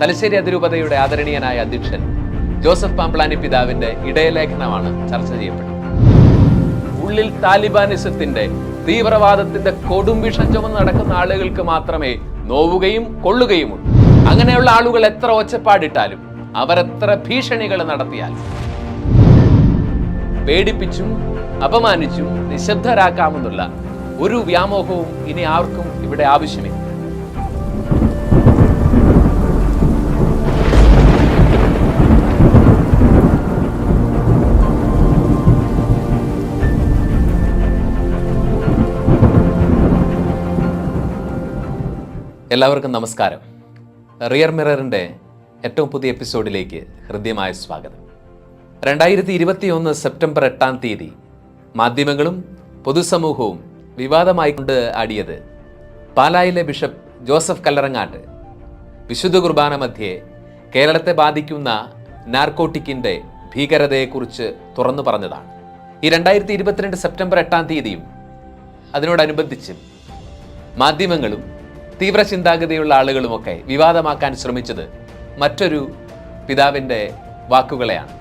തലശ്ശേരി അതിരൂപതയുടെ ആദരണീയനായ അധ്യക്ഷൻ ജോസഫ് പാംപ്ലാനി പിതാവിന്റെ ഇടയലേഖനമാണ് ചർച്ച ചെയ്യപ്പെട്ടത് ഉള്ളിൽ താലിബാനിസത്തിന്റെ തീവ്രവാദത്തിന്റെ കൊടും വിഷം ചുമന്ന് നടക്കുന്ന ആളുകൾക്ക് മാത്രമേ നോവുകയും കൊള്ളുകയുമുള്ളൂ. അങ്ങനെയുള്ള ആളുകൾ എത്ര ഒച്ചപ്പാടിട്ടാലും അവരെത്ര ഭീഷണികൾ നടത്തിയാലും പേടിപ്പിച്ചും അപമാനിച്ചും നിശബ്ദരാക്കാമെന്നുള്ള ഒരു വ്യാമോഹവും ഇനി ആർക്കും ഇവിടെ ആവശ്യമില്ല. എല്ലാവർക്കും നമസ്കാരം. റിയർ മിററിന്റെ ഏറ്റവും പുതിയ എപ്പിസോഡിലേക്ക് ഹൃദ്യമായ സ്വാഗതം. രണ്ടായിരത്തി ഇരുപത്തിയൊന്ന് സെപ്റ്റംബർ എട്ടാം തീയതി മാധ്യമങ്ങളും പൊതുസമൂഹവും വിവാദമായി കൊണ്ട് ആടിയത് പാലായിലെ ബിഷപ്പ് ജോസഫ് കല്ലറങ്ങാട്ട്. വിശുദ്ധ കുർബാന മധ്യേ കേരളത്തെ ബാധിക്കുന്ന നാർക്കോട്ടിക്കിന്റെ ഭീകരതയെക്കുറിച്ച് തുറന്നു പറഞ്ഞതാണ്. ഈ രണ്ടായിരത്തി ഇരുപത്തിരണ്ട് സെപ്റ്റംബർ എട്ടാം തീയതിയും അതിനോടനുബന്ധിച്ച് മാധ്യമങ്ങളും തീവ്ര ചിന്താഗതിയുള്ള ആളുകളുമൊക്കെ വിവാദമാക്കാൻ ശ്രമിച്ചത് മറ്റൊരു പിതാവിന്റെ വാക്കുകളെയാണ്.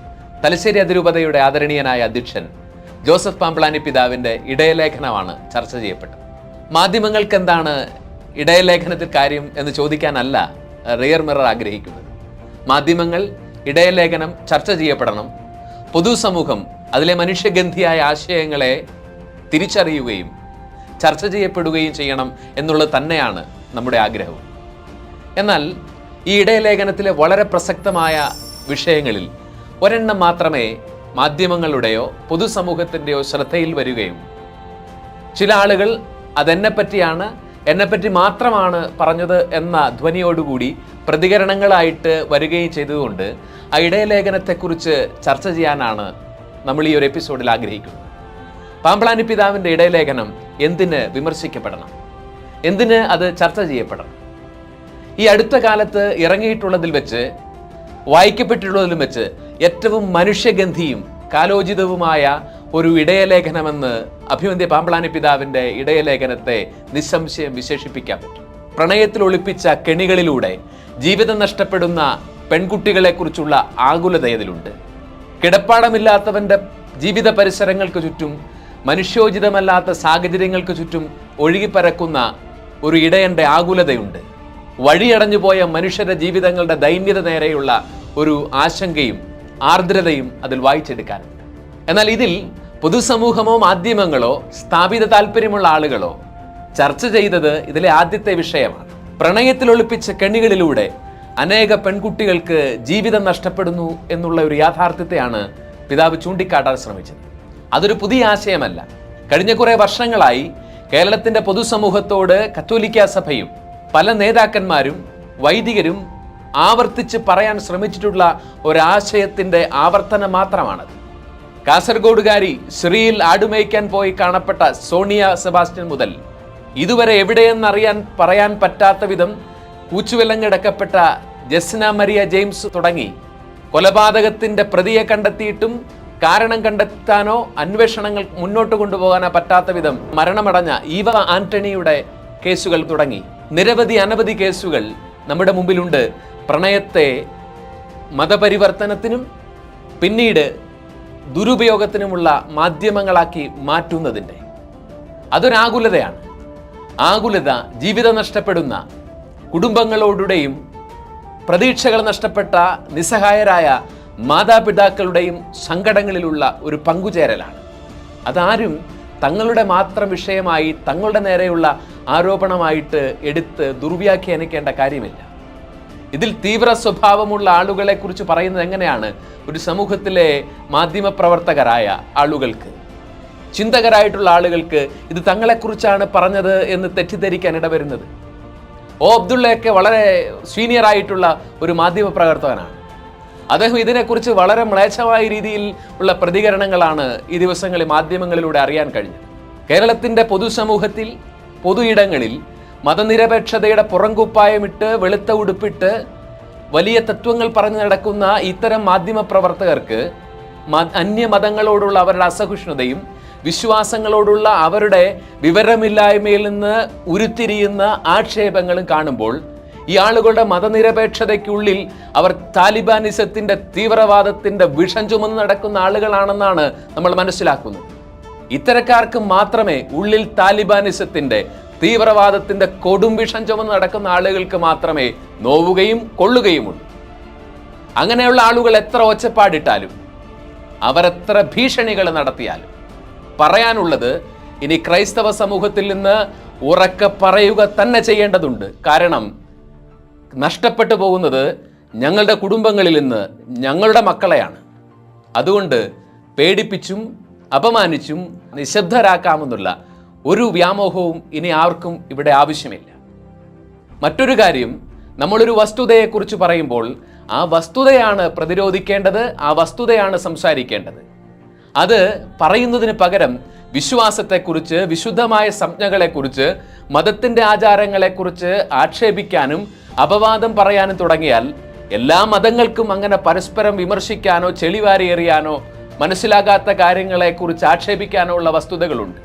തലശ്ശേരി അതിരൂപതയുടെ ആദരണീയനായ അധ്യക്ഷൻ ജോസഫ് പാമ്പ്ലാനി പിതാവിന്റെ ഇടയലേഖനമാണ് ചർച്ച ചെയ്യപ്പെട്ടത്. മാധ്യമങ്ങൾക്ക് എന്താണ് ഇടയലേഖനത്തിൽ കാര്യം എന്ന് ചോദിക്കാനല്ല റിയർ മിറർ ആഗ്രഹിക്കുന്നത്. മാധ്യമങ്ങൾ ഇടയലേഖനം ചർച്ച ചെയ്യപ്പെടണം. പൊതുസമൂഹം അതിലെ മനുഷ്യഗന്ധിയായ ആശയങ്ങളെ തിരിച്ചറിയുകയും ചർച്ച ചെയ്യപ്പെടുകയും ചെയ്യണം എന്നുള്ളത് തന്നെയാണ് നമ്മുടെ ആഗ്രഹവും. എന്നാൽ ഈ ഇടയലേഖനത്തിലെ വളരെ പ്രസക്തമായ വിഷയങ്ങളിൽ ഒരെണ്ണം മാത്രമേ മാധ്യമങ്ങളുടെയോ പൊതുസമൂഹത്തിന്റെയോ ശ്രദ്ധയിൽ വരികയും ചില ആളുകൾ അതെന്നെപ്പറ്റിയാണ് എന്നെപ്പറ്റി മാത്രമാണ് പറഞ്ഞത് എന്ന ധ്വനിയോടുകൂടി പ്രതികരണങ്ങളായിട്ട് വരികയും ചെയ്തതുകൊണ്ട് ആ ഇടയലേഖനത്തെക്കുറിച്ച് ചർച്ച ചെയ്യാനാണ് നമ്മൾ ഈ ഒരു എപ്പിസോഡിൽ ആഗ്രഹിക്കുന്നത്. പാമ്പ്ലാനി പിതാവിന്റെ ഇടയലേഖനം എന്തിന് വിമർശിക്കപ്പെടണം? എന്തിന് അത് ചർച്ച ചെയ്യപ്പെടണം? ഈ അടുത്ത കാലത്ത് ഇറങ്ങിയിട്ടുള്ളതിൽ വെച്ച് വായിക്കപ്പെട്ടിട്ടുള്ളതിലും വെച്ച് ഏറ്റവും മനുഷ്യഗന്ധിയും കാലോചിതവുമായ ഒരു ഇടയലേഖനമെന്ന് അഭിമന്യ പാമ്പളാനി പിതാവിന്റെ ഇടയലേഖനത്തെ നിസ്സംശയം വിശേഷിപ്പിക്കാൻ പറ്റും. പ്രണയത്തിൽ ഒളിപ്പിച്ച കെണികളിലൂടെ ജീവിതം നഷ്ടപ്പെടുന്ന പെൺകുട്ടികളെക്കുറിച്ചുള്ള ആകുലത ഇതിലുണ്ട് കിടപ്പാടമില്ലാത്തവന്റെ ജീവിത പരിസരങ്ങൾക്ക് ചുറ്റും മനുഷ്യോചിതമല്ലാത്ത സാഹചര്യങ്ങൾക്ക് ചുറ്റും ഒഴുകിപ്പരക്കുന്ന ഒരു ഇടയന്റെ ആകുലതയുണ്ട്. വഴിയടഞ്ഞു പോയ മനുഷ്യരുടെ ജീവിതങ്ങളുടെ ദൈന്യത നേരെയുള്ള ഒരു ആശങ്കയും ആർദ്രതയും അതിൽ വായിച്ചെടുക്കാനുണ്ട്. എന്നാൽ ഇതിൽ പൊതുസമൂഹമോ മാധ്യമങ്ങളോ സ്ഥാപിത താല്പര്യമുള്ള ആളുകളോ ചർച്ച ചെയ്തത് ഇതിലെ ആദ്യത്തെ വിഷയമാണ്. പ്രണയത്തിൽ ഒളിപ്പിച്ച കെണികളിലൂടെ അനേക പെൺകുട്ടികൾക്ക് ജീവിതം നഷ്ടപ്പെടുന്നു എന്നുള്ള ഒരു യാഥാർത്ഥ്യത്തെയാണ് പിതാവ് ചൂണ്ടിക്കാട്ടാൻ ശ്രമിച്ചത്. അതൊരു പുതിയ ആശയമല്ല. കഴിഞ്ഞ കുറേ വർഷങ്ങളായി കേരളത്തിന്റെ പൊതുസമൂഹത്തോട് കത്തോലിക്ക സഭയും പല നേതാക്കന്മാരും വൈദികരും ആവർത്തിച്ച് പറയാൻ ശ്രമിച്ചിട്ടുള്ള ഒരാശയത്തിന്റെ ആവർത്തനം മാത്രമാണത്. കാസർഗോഡുകാരി ശ്രീയിൽ ആടുമേയ്ക്കാൻ പോയി കാണപ്പെട്ട സോണിയ സെബാസ്റ്റ്യൻ മുതൽ ഇതുവരെ എവിടെയെന്നറിയാൻ പറയാൻ പറ്റാത്ത വിധം കൂച്ചുവിലങ്ങടക്കപ്പെട്ട ജസ്ന മരിയ ജെയിംസ് തുടങ്ങി കൊലപാതകത്തിന്റെ പ്രതിയെ കണ്ടെത്തിയിട്ടും കാരണം കണ്ടെത്താനോ അന്വേഷണങ്ങൾ മുന്നോട്ട് കൊണ്ടുപോകാനോ പറ്റാത്ത വിധം മരണമടഞ്ഞ ഈവ ആന്റണിയുടെ കേസുകൾ തുടങ്ങി. നിരവധി അനവധി കേസുകൾ നമ്മുടെ മുമ്പിലുണ്ട്. പ്രണയത്തെ മതപരിവർത്തനത്തിനും പിന്നീട് ദുരുപയോഗത്തിനുമുള്ള മാധ്യമങ്ങളാക്കി മാറ്റുന്നതിന്റെ അതൊരാകുലതയാണ്. ആകുലത ജീവിതം നഷ്ടപ്പെടുന്ന കുടുംബങ്ങളോടുടെയും പ്രതീക്ഷകൾ നഷ്ടപ്പെട്ട നിസ്സഹായരായ മാതാപിതാക്കളുടെയും സങ്കടങ്ങളിലുള്ള ഒരു പങ്കുചേരലാണ്. അതാരും തങ്ങളുടെ മാത്രം വിഷയമായി തങ്ങളുടെ നേരെയുള്ള ആരോപണമായിട്ട് എടുത്ത് ദുർവ്യാഖ്യാനിക്കേണ്ട കാര്യമില്ല. ഇതിൽ തീവ്ര സ്വഭാവമുള്ള ആളുകളെ കുറിച്ച് പറയുന്നത് എങ്ങനെയാണ്? ഒരു സമൂഹത്തിലെ മാധ്യമപ്രവർത്തകരായ ആളുകൾക്ക്. ചിന്തകരായിട്ടുള്ള ആളുകൾക്ക് ഇത് തങ്ങളെക്കുറിച്ചാണ് പറഞ്ഞത് എന്ന് തെറ്റിദ്ധരിക്കാൻ ഇടവരുന്നത്. ഓ അബ്ദുള്ളയൊക്കെ വളരെ സീനിയർ ആയിട്ടുള്ള ഒരു മാധ്യമ പ്രവർത്തകനാണ് അദ്ദേഹം ഇതിനെക്കുറിച്ച് വളരെ മ്ലേച്ഛമായ രീതിയിൽ ഉള്ള പ്രതികരണങ്ങളാണ് ഈ ദിവസങ്ങളിൽ മാധ്യമങ്ങളിലൂടെ അറിയാൻ കഴിഞ്ഞത്. കേരളത്തിന്റെ പൊതുസമൂഹത്തിൽ പൊതു ഇടങ്ങളിൽ മതനിരപേക്ഷതയുടെ പുറംകുപ്പായമിട്ട് വെളുത്ത ഉടുപ്പിട്ട് വലിയ തത്വങ്ങൾ പറഞ്ഞു നടക്കുന്ന ഇത്തരം മാധ്യമ പ്രവർത്തകർക്ക് അന്യമതങ്ങളോടുള്ള അവരുടെ അസഹിഷ്ണുതയും വിശ്വാസങ്ങളോടുള്ള അവരുടെ വിവരമില്ലായ്മയിൽ നിന്ന് ഉരുത്തിരിയുന്ന ആക്ഷേപങ്ങളും കാണുമ്പോൾ ഈ ആളുകളുടെ മതനിരപേക്ഷതയ്ക്കുള്ളിൽ അവർ താലിബാനിസത്തിന്റെ തീവ്രവാദത്തിന്റെ വിഷം ചുമന്ന് നടക്കുന്ന ആളുകളാണെന്നാണ് നമ്മൾ മനസ്സിലാക്കുന്നത്. ഇത്തരക്കാർക്ക് മാത്രമേ ഉള്ളിൽ താലിബാനിസത്തിന്റെ തീവ്രവാദത്തിന്റെ കൊടും വിഷം ചുമന്ന് നടക്കുന്ന ആളുകൾക്ക് മാത്രമേ നോവുകയും കൊള്ളുകയുമുള്ളൂ. അങ്ങനെയുള്ള ആളുകൾ എത്ര ഒച്ചപ്പാടിട്ടാലും അവരെത്ര ഭീഷണികൾ നടത്തിയാലും പറയാനുള്ളത് ഇനി ക്രൈസ്തവ സമൂഹത്തിൽ നിന്ന് ഉറക്കെ പറയുക തന്നെ ചെയ്യേണ്ടതുണ്ട്. കാരണം നഷ്ടപ്പെട്ടു പോകുന്നത് ഞങ്ങളുടെ കുടുംബങ്ങളിൽ നിന്ന് ഞങ്ങളുടെ മക്കളെയാണ്. അതുകൊണ്ട് പേടിപ്പിച്ചും അപമാനിച്ചും നിശബ്ദരാക്കാമെന്നുള്ള ഒരു വ്യാമോഹവും ഇനി ആർക്കും ഇവിടെ ആവശ്യമില്ല. മറ്റൊരു കാര്യം നമ്മളൊരു വസ്തുതയെക്കുറിച്ച് പറയുമ്പോൾ ആ വസ്തുതയാണ് പ്രതിരോധിക്കേണ്ടത് ആ വസ്തുതയാണ് സംസാരിക്കേണ്ടത്. അത് പറയുന്നതിന് പകരം വിശ്വാസത്തെക്കുറിച്ച് വിശുദ്ധമായ സംജ്ഞകളെക്കുറിച്ച് മതത്തിന്റെ ആചാരങ്ങളെക്കുറിച്ച് ആക്ഷേപിക്കാനും അപവാദം പറയാനും തുടങ്ങിയാൽ എല്ലാ മതങ്ങൾക്കും അങ്ങനെ പരസ്പരം വിമർശിക്കാനോ ചെളിവാരി എറിയാനോ മനസ്സിലാകാത്ത കാര്യങ്ങളെക്കുറിച്ച് ആക്ഷേപിക്കാനോ ഉള്ള വസ്തുതകളുണ്ട്.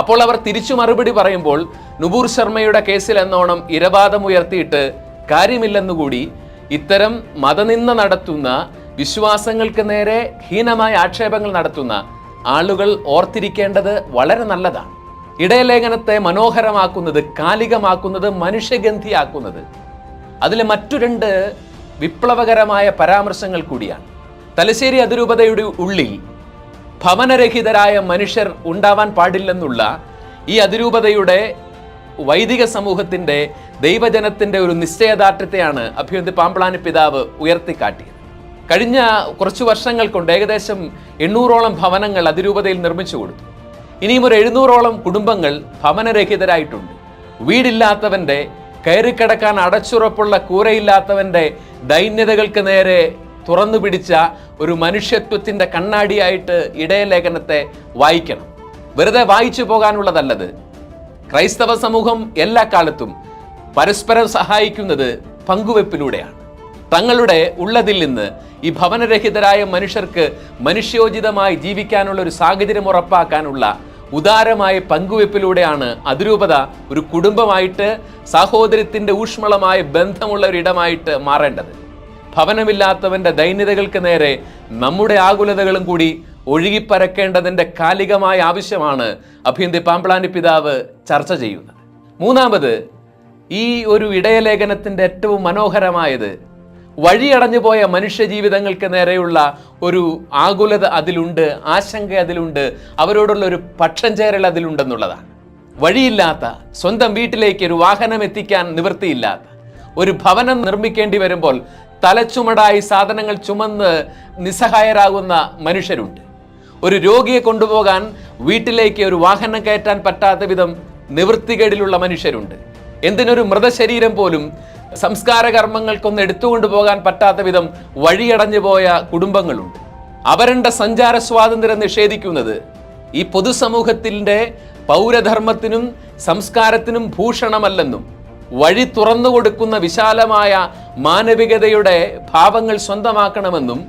അപ്പോൾ അവർ തിരിച്ചു മറുപടി പറയുമ്പോൾ നുപൂർ ശർമ്മയുടെ കേസിൽ എന്നോണം ഇരവാദം ഉയർത്തിയിട്ട് കാര്യമില്ലെന്നുകൂടി ഇത്തരം മതനിന്ന നടത്തുന്ന വിശ്വാസങ്ങൾക്ക് നേരെ ഹീനമായ ആക്ഷേപങ്ങൾ നടത്തുന്ന ആളുകൾ ഓർത്തിരിക്കേണ്ടത് വളരെ നല്ലതാണ്. ഇടയലേഖനത്തെ മനോഹരമാക്കുന്നത് കാലികമാക്കുന്നത് മനുഷ്യഗന്ധിയാക്കുന്നത്. അതിലെ മറ്റു രണ്ട് വിപ്ലവകരമായ പരാമർശങ്ങൾ കൂടിയാണ്. തലശ്ശേരി അതിരൂപതയുടെ ഉള്ളിൽ ഭവനരഹിതരായ മനുഷ്യർ ഉണ്ടാവാൻ പാടില്ലെന്നുള്ള ഈ അതിരൂപതയുടെ വൈദിക സമൂഹത്തിന്റെ ദൈവജനത്തിന്റെ ഒരു നിശ്ചയദാർഢ്യത്തെയാണ് അഭ്യന്തി പാമ്പളാനി പിതാവ് ഉയർത്തിക്കാട്ടിയത്. കഴിഞ്ഞ കുറച്ചു വർഷങ്ങൾ കൊണ്ട് ഏകദേശം എണ്ണൂറോളം ഭവനങ്ങൾ അതിരൂപതയിൽ നിർമ്മിച്ചു കൊടുത്തു. ഇനിയും ഒരു എഴുന്നൂറോളം കുടുംബങ്ങൾ ഭവനരഹിതരായിട്ടുണ്ട് വീടില്ലാത്തവന്റെ കയറിക്കിടക്കാൻ അടച്ചുറപ്പുള്ള കൂരയില്ലാത്തവന്റെ ദൈന്യതകൾക്ക് നേരെ തുറന്നു പിടിച്ച ഒരു മനുഷ്യത്വത്തിന്റെ കണ്ണാടിയായിട്ട് ഇടയലേഖനത്തെ വായിക്കണം. വെറുതെ വായിച്ചു പോകാനുള്ളതല്ലത്. ക്രൈസ്തവ സമൂഹം എല്ലാ കാലത്തും പരസ്പരം സഹായിക്കുന്നത് പങ്കുവെപ്പിലൂടെയാണ്. തങ്ങളുടെ ഉള്ളതിൽ നിന്ന് ഈ ഭവനരഹിതരായ മനുഷ്യർക്ക് മനുഷ്യോചിതമായി ജീവിക്കാനുള്ള ഒരു സാഹചര്യം ഉറപ്പാക്കാനുള്ള ഉദാരമായ പങ്കുവെപ്പിലൂടെയാണ് അതിരൂപത ഒരു കുടുംബമായിട്ട് സഹോദരത്തിന്റെ ഊഷ്മളമായ ബന്ധമുള്ള ഒരു ഇടമായിട്ട് മാറേണ്ടത്. ഭവനമില്ലാത്തവന്റെ ദൈന്യതകൾക്ക് നേരെ നമ്മുടെ ആകുലതകളും കൂടി ഒഴുകിപ്പരക്കേണ്ടതിന്റെ കാലികമായ ആവശ്യമാണ് അഭിയന്തി പാമ്പളാനി പിതാവ് ചർച്ച ചെയ്യുന്നത്. മൂന്നാമത് ഈ ഒരു ഇടയലേഖനത്തിന്റെ ഏറ്റവും മനോഹരമായത് വഴിയടഞ്ഞു പോയ മനുഷ്യജീവിതങ്ങൾക്ക് നേരെയുള്ള ഒരു ആകുലത അതിലുണ്ട് ആശങ്ക അതിലുണ്ട് അവരോടുള്ള ഒരു പക്ഷം ചേരൽ അതിലുണ്ടെന്നുള്ളതാണ്. വഴിയില്ലാത്ത സ്വന്തം വീട്ടിലേക്ക് ഒരു വാഹനം എത്തിക്കാൻ നിവൃത്തിയില്ലാത്ത ഒരു ഭവനം നിർമ്മിക്കേണ്ടി വരുമ്പോൾ തലച്ചുമടായി സാധനങ്ങൾ ചുമന്ന് നിസ്സഹായരാകുന്ന മനുഷ്യരുണ്ട്. ഒരു രോഗിയെ കൊണ്ടുപോകാൻ വീട്ടിലേക്ക് ഒരു വാഹനം കയറ്റാൻ പറ്റാത്ത വിധം നിവൃത്തികേടിലുള്ള മനുഷ്യരുണ്ട്. എന്തിനൊരു മൃതശരീരം പോലും സംസ്കാര കർമ്മങ്ങൾക്കൊന്ന് എടുത്തുകൊണ്ടു പോകാൻ പറ്റാത്ത വിധം വഴിയടഞ്ഞു പോയ കുടുംബങ്ങളുണ്ട്. അവരുടെ സഞ്ചാര സ്വാതന്ത്ര്യം നിഷേധിക്കുന്നത് ഈ പൊതുസമൂഹത്തിന്റെ പൗരധർമ്മത്തിനും സംസ്കാരത്തിനും ഭൂഷണമല്ലെന്നും വഴി തുറന്നു കൊടുക്കുന്ന വിശാലമായ മാനവികതയുടെ ഭാവങ്ങൾ സ്വന്തമാക്കണമെന്നും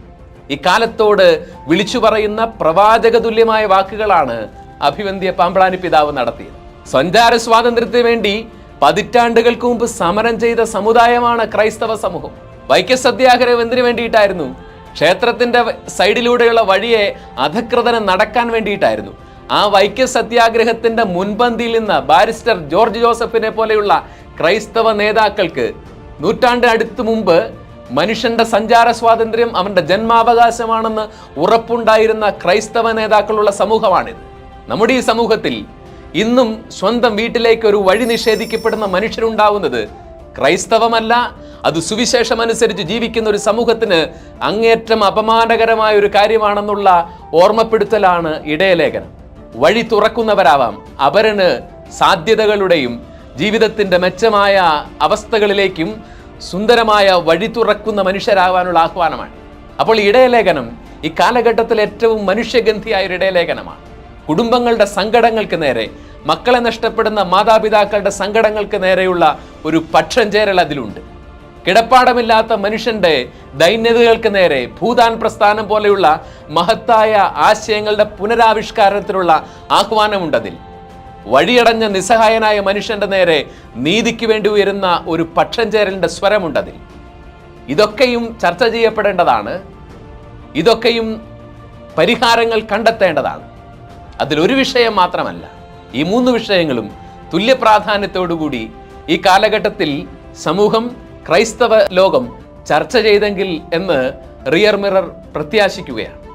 ഇക്കാലത്തോട് വിളിച്ചു പറയുന്ന പ്രവാചക തുല്യമായ വാക്കുകളാണ് അഭിവന്ധ്യ പാമ്പളാനി പിതാവ് നടത്തിയത്. സഞ്ചാര സ്വാതന്ത്ര്യത്തിന് വേണ്ടി പതിറ്റാണ്ടുകൾക്ക് മുമ്പ് സമരം ചെയ്ത സമുദായമാണ് ക്രൈസ്തവ സമൂഹം. വൈക്കം സത്യാഗ്രഹം എന്തിനു വേണ്ടിയിട്ടായിരുന്നു? ക്ഷേത്രത്തിന്റെ സൈഡിലൂടെയുള്ള വഴിയെ അധകൃതന് നടക്കാൻ വേണ്ടിയിട്ടായിരുന്നു. ആ വൈക്കം സത്യാഗ്രഹത്തിന്റെ മുൻപന്തിയിൽ നിന്ന് ബാരിസ്റ്റർ ജോർജ് ജോസഫിനെ പോലെയുള്ള ക്രൈസ്തവ നേതാക്കൾക്ക് നൂറ്റാണ്ട് അടുത്തു മുമ്പ് മനുഷ്യന്റെ സഞ്ചാര സ്വാതന്ത്ര്യം അവന്റെ ജന്മാവകാശമാണെന്ന് ഉറപ്പുണ്ടായിരുന്ന ക്രൈസ്തവ നേതാക്കളുള്ള സമൂഹമാണിത്. നമ്മുടെ ഈ സമൂഹത്തിൽ ഇന്നും സ്വന്തം വീട്ടിലേക്ക് ഒരു വഴി നിഷേധിക്കപ്പെടുന്ന മനുഷ്യരുണ്ടാവുന്നത് ക്രൈസ്തവമല്ല. അത് സുവിശേഷം അനുസരിച്ച് ജീവിക്കുന്ന ഒരു സമൂഹത്തിന് അങ്ങേറ്റം അപമാനകരമായ ഒരു കാര്യമാണെന്നുള്ള ഓർമ്മപ്പെടുത്തലാണ് ഇടയലേഖനം. വഴി തുറക്കുന്നവരാവാം. അവരന് സാധ്യതകളുടെയും ജീവിതത്തിന്റെ മെച്ചമായ അവസ്ഥകളിലേക്കും സുന്ദരമായ വഴി തുറക്കുന്ന മനുഷ്യരാവാനുള്ള ആഹ്വാനമാണ്. അപ്പോൾ ഇടയലേഖനം ഈ കാലഘട്ടത്തിൽ ഏറ്റവും മനുഷ്യഗന്ധിയായ ഒരു ഇടയലേഖനമാണ്. കുടുംബങ്ങളുടെ സങ്കടങ്ങൾക്ക് നേരെ മക്കളെ നഷ്ടപ്പെടുന്ന മാതാപിതാക്കളുടെ സങ്കടങ്ങൾക്ക് നേരെയുള്ള ഒരു പക്ഷം ചേരൽ അതിലുണ്ട്. കിടപ്പാടമില്ലാത്ത മനുഷ്യന്റെ ദൈന്യതകൾക്ക് നേരെ ഭൂതാൻ പ്രസ്ഥാനം പോലെയുള്ള മഹത്തായ ആശയങ്ങളുടെ പുനരാവിഷ്കാരത്തിലുള്ള ആഹ്വാനമുണ്ടതിൽ വഴിയടഞ്ഞ നിസ്സഹായനായ മനുഷ്യന്റെ നേരെ നീതിക്ക് വേണ്ടി ഉയരുന്ന ഒരു പക്ഷം ചേരലിന്റെ സ്വരമുണ്ടതിൽ ഇതൊക്കെയും ചർച്ച ചെയ്യപ്പെടേണ്ടതാണ്. ഇതൊക്കെയും പരിഹാരങ്ങൾ കണ്ടെത്തേണ്ടതാണ്. അതിലൊരു വിഷയം മാത്രമല്ല ഈ മൂന്ന് വിഷയങ്ങളും തുല്യ പ്രാധാന്യത്തോടുകൂടി ഈ കാലഘട്ടത്തിൽ സമൂഹം ക്രൈസ്തവ ലോകം ചർച്ച ചെയ്തെങ്കിൽ എന്ന് റിയർ മിറർ പ്രത്യാശിക്കുകയാണ്.